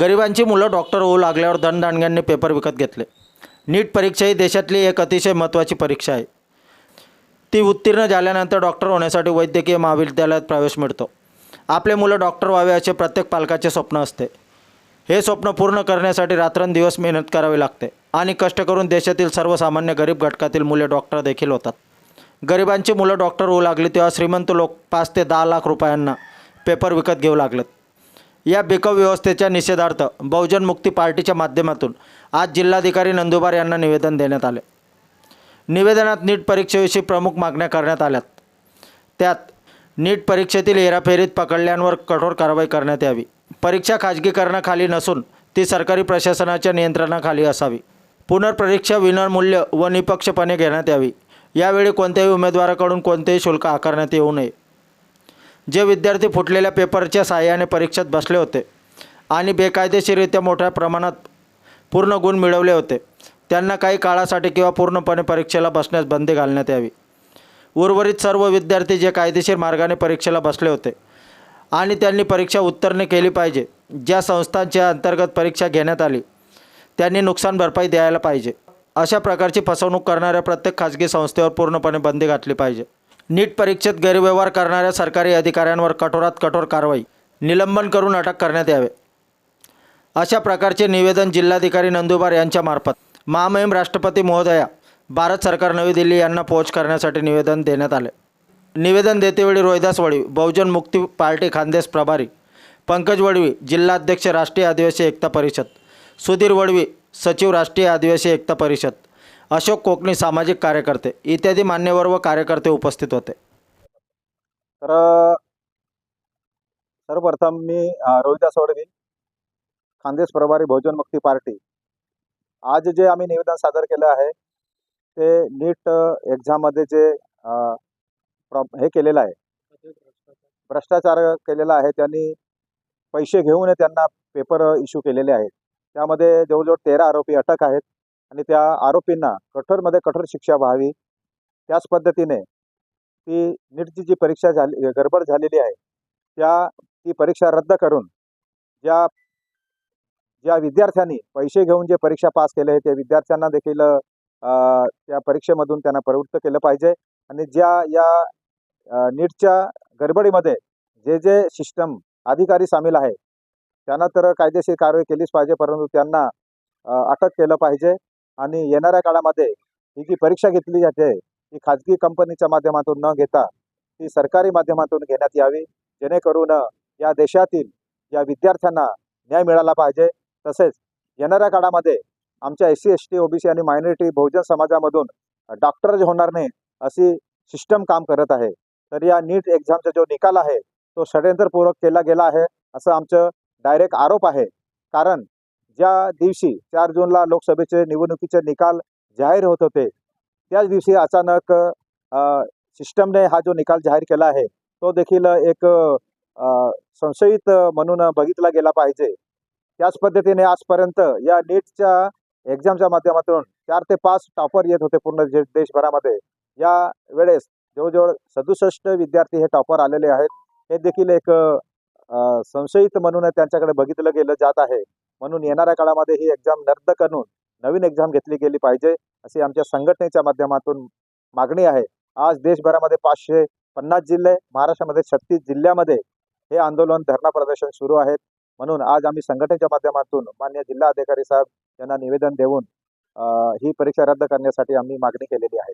गरिबांची मुलं डॉक्टर होऊ लागल्यावर धनदांडग्यांनी पेपर विकत घेतले. नीट परीक्षा ही देशातली एक अतिशय महत्त्वाची परीक्षा आहे. ती उत्तीर्ण झाल्यानंतर डॉक्टर होण्यासाठी वैद्यकीय महाविद्यालयात प्रवेश मिळतो. आपले मुलं डॉक्टर व्हावे असे प्रत्येक पालकाचे स्वप्न असते. हे स्वप्न पूर्ण करण्यासाठी रात्रंदिवस मेहनत करावी लागते आणि कष्ट करून देशातील सर्वसामान्य गरीब घटकातील मुले डॉक्टर देखील होतात. गरिबांची मुलं डॉक्टर होऊ लागली तेव्हा श्रीमंत लोक पाच ते दहा लाख रुपयांना पेपर विकत घेऊ लागलेत. या बेकव व्यवस्थेच्या निषेधार्थ बहुजन मुक्ती पार्टीच्या माध्यमातून आज जिल्हाधिकारी नंदुबार यांना निवेदन देण्यात आले. निवेदनात नीट परीक्षेविषयी प्रमुख मागण्या करण्यात आल्यात. त्यात नीट परीक्षेतील हेराफेरीत पकडल्यांवर कठोर कारवाई करण्यात यावी. परीक्षा खाजगीकरणाखाली नसून ती सरकारी प्रशासनाच्या नियंत्रणाखाली असावी. पुनर्परीक्षा विनामूल्य व निपक्षपणे घेण्यात यावी. यावेळी कोणत्याही उमेदवाराकडून कोणतेही शुल्क आकारण्यात येऊ नये. जे विद्यार्थी फुटलेल्या पेपरच्या सहाय्याने परीक्षेत बसले होते आणि बेकायदेशीररित्या मोठ्या प्रमाणात पूर्ण गुण मिळवले होते त्यांना काही काळासाठी किंवा पूर्णपणे परीक्षेला बसण्यास बंदी घालण्यात यावी. उर्वरित सर्व विद्यार्थी जे कायदेशीर मार्गाने परीक्षेला बसले होते आणि त्यांनी परीक्षा उत्तीर्ण केली पाहिजे ज्या संस्थांच्या अंतर्गत परीक्षा घेण्यात आली त्यांनी नुकसान भरपाई द्यायला पाहिजे. अशा प्रकारची फसवणूक करणाऱ्या प्रत्येक खाजगी संस्थेवर पूर्णपणे बंदी घातली पाहिजे. नीट परीक्षेत गैरव्यवहार करणाऱ्या सरकारी अधिकाऱ्यांवर कठोरात कठोर कारवाई निलंबन करून अटक करण्यात यावे. अशा प्रकारचे निवेदन जिल्हाधिकारी नंदुबार यांच्यामार्फत महामहिम राष्ट्रपती महोदया भारत सरकार नवी दिल्ली यांना पोहोच करण्यासाठी निवेदन देण्यात आले. निवेदन देतेवेळी रोहिदास वडवी बहुजन मुक्ती पार्टी खानदेश प्रभारी पंकज वडवी जिल्हाध्यक्ष राष्ट्रीय आदिवासी एकता परिषद सुधीर वडवी सचिव राष्ट्रीय आदिवासी एकता परिषद अशोक कोकणी सामाजिक कार्यकर्ते इत्यादी मान्यवर व कार्यकर्ते उपस्थित होते. तर सर्वप्रथम मी रोहिदास वडवी खानदेश प्रभारी बहुजन मुक्ती पार्टी. आज जे आम्ही निवेदन सादर केलं आहे ते नीट एक्झाममध्ये जे अ, हे केलेलं आहे भ्रष्टाचार केलेला आहे त्यांनी पैसे घेऊन त्यांना पेपर इश्यू केलेले आहेत. त्यामध्ये जवळजवळ तेरा आरोपी अटक आहेत. आणि त्या आरोपींना कठोरमध्ये कठोर शिक्षा व्हावी. त्याच पद्धतीने ती नीटची जी परीक्षा झाली गडबड झालेली आहे त्या ती परीक्षा रद्द करून ज्या ज्या विद्यार्थ्यांनी पैसे घेऊन जे परीक्षा पास केले आहे त्या विद्यार्थ्यांना देखील त्या परीक्षेमधून त्यांना प्रवृत्त केलं पाहिजे. आणि ज्या या नीटच्या गडबडीमध्ये जे जे सिस्टम अधिकारी सामील आहे त्यांना तर कायदेशीर कारवाई केलीच पाहिजे परंतु त्यांना अटक केलं पाहिजे. आणि येणाऱ्या काळामध्ये ही जी परीक्षा घेतली जाते ती खाजगी कंपनीच्या माध्यमातून न घेता ती सरकारी माध्यमातून घेण्यात यावी. जेणेकरून या देशातील या विद्यार्थ्यांना न्याय मिळाला पाहिजे. तसेच येणाऱ्या काळामध्ये आमच्या S C S T OBC आणि मायनॉरिटी बहुजन समाजामधून डॉक्टर जे होणार नाही अशी सिस्टम काम करत आहे. तर या नीट एक्झामचा जो निकाल आहे तो षडयंत्रपूर्वक केला गेला आहे असं आमचं डायरेक्ट आरोप आहे. कारण ज्या दिवशी चार जूनला लोकसभेचे निवडणुकीचे निकाल जाहीर होत होते त्याच दिवशी अचानक सिस्टमने हा जो निकाल जाहीर केला आहे तो देखील एक संशयित म्हणून बघितला गेला पाहिजे. त्याच पद्धतीने आजपर्यंत या नीटच्या एक्झामच्या माध्यमातून चार ते पाच टॉपर येत होते पूर्ण देशभरामध्ये. या वेळेस जवळजवळ सदुसष्ट विद्यार्थी हे टॉपर आलेले आहेत. हे देखील एक संशयित म्हणून त्यांच्याकडे बघितलं गेलं जात आहे. म्हणून येणाऱ्या काळामध्ये ही एक्झाम रद्द करून नवीन एक्झाम घेतली गेली पाहिजे अशी आमच्या संघटनेच्या माध्यमातून मागणी आहे. आज देशभरामध्ये पाचशे पन्नास जिल्हे महाराष्ट्रामध्ये छत्तीस जिल्ह्यामध्ये हे आंदोलन धरणा प्रदर्शन सुरू आहेत. म्हणून आज आम्ही संघटनेच्या माध्यमातून मान्य जिल्हा अधिकारी साहेब यांना निवेदन देऊन ही परीक्षा रद्द करण्यासाठी आम्ही मागणी केलेली आहे.